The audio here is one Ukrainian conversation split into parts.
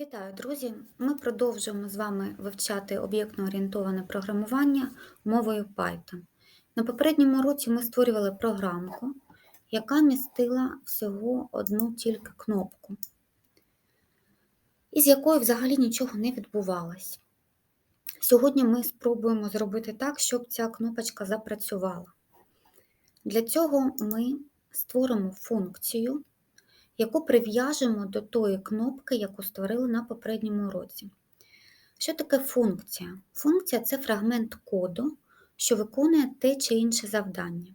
Вітаю, друзі! Ми продовжуємо з вами вивчати об'єктно-орієнтоване програмування мовою Python. На попередньому уроці ми створювали програмку, яка містила всього одну тільки кнопку, із якою взагалі нічого не відбувалось. Сьогодні ми спробуємо зробити так, щоб ця кнопочка запрацювала. Для цього ми створимо функцію яку прив'яжемо до тої кнопки, яку створили на попередньому уроці. Що таке функція? Функція це фрагмент коду, що виконує те чи інше завдання.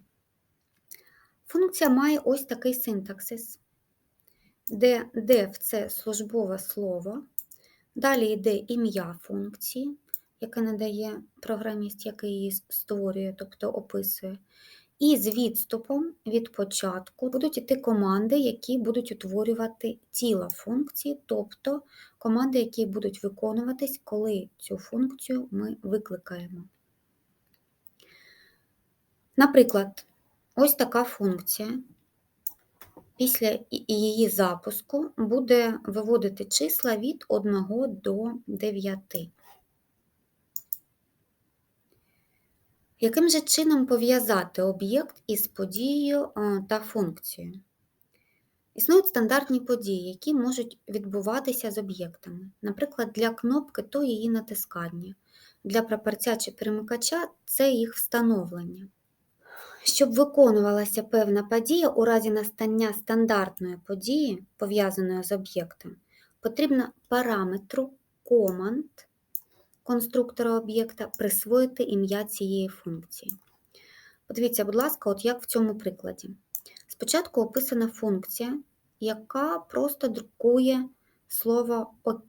Функція має ось такий синтаксис, де def – це службове слово, далі йде ім'я функції, яке надає програміст, який її створює, тобто описує. І з відступом від початку будуть йти команди, які будуть утворювати тіло функції, тобто команди, які будуть виконуватись, коли цю функцію ми викликаємо. Наприклад, ось така функція. Після її запуску буде виводити числа від 1 до 9. Яким же чином пов'язати об'єкт із подією та функцією? Існують стандартні події, які можуть відбуватися з об'єктами. Наприклад, для кнопки то її натискання, для прапорця чи перемикача це їх встановлення. Щоб виконувалася певна подія у разі настання стандартної події, пов'язаної з об'єктом, потрібно параметру команд конструктора об'єкта присвоїти ім'я цієї функції. Подивіться, будь ласка, от як в цьому прикладі. Спочатку описана функція, яка просто друкує слово ОК.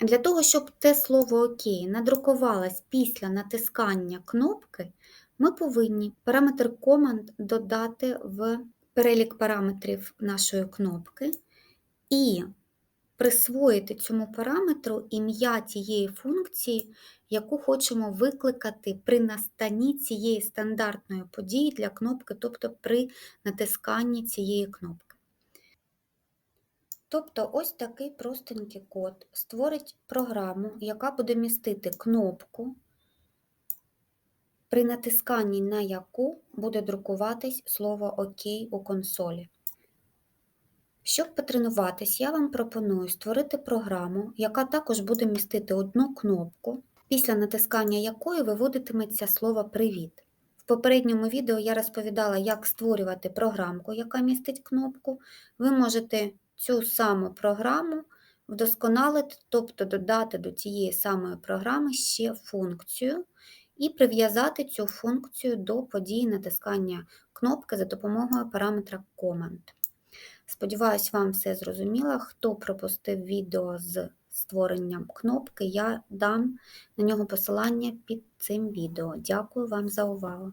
Для того, щоб те слово ОК надрукувалось після натискання кнопки, ми повинні параметр команд додати в перелік параметрів нашої кнопки і присвоїти цьому параметру ім'я тієї функції, яку хочемо викликати при настанні цієї стандартної події для кнопки, тобто при натисканні цієї кнопки. Тобто ось такий простенький код створить програму, яка буде містити кнопку, при натисканні на яку буде друкуватись слово ОК у консолі. Щоб потренуватись, я вам пропоную створити програму, яка також буде містити одну кнопку, після натискання якої виводитиметься слово Привіт. В попередньому відео я розповідала, як створювати програмку, яка містить кнопку. Ви можете цю саму програму вдосконалити, тобто додати до цієї самої програми ще функцію і прив'язати цю функцію до події натискання кнопки за допомогою параметра Command. Сподіваюсь, вам все зрозуміло. Хто пропустив відео з створенням кнопки, я дам на нього посилання під цим відео. Дякую вам за увагу!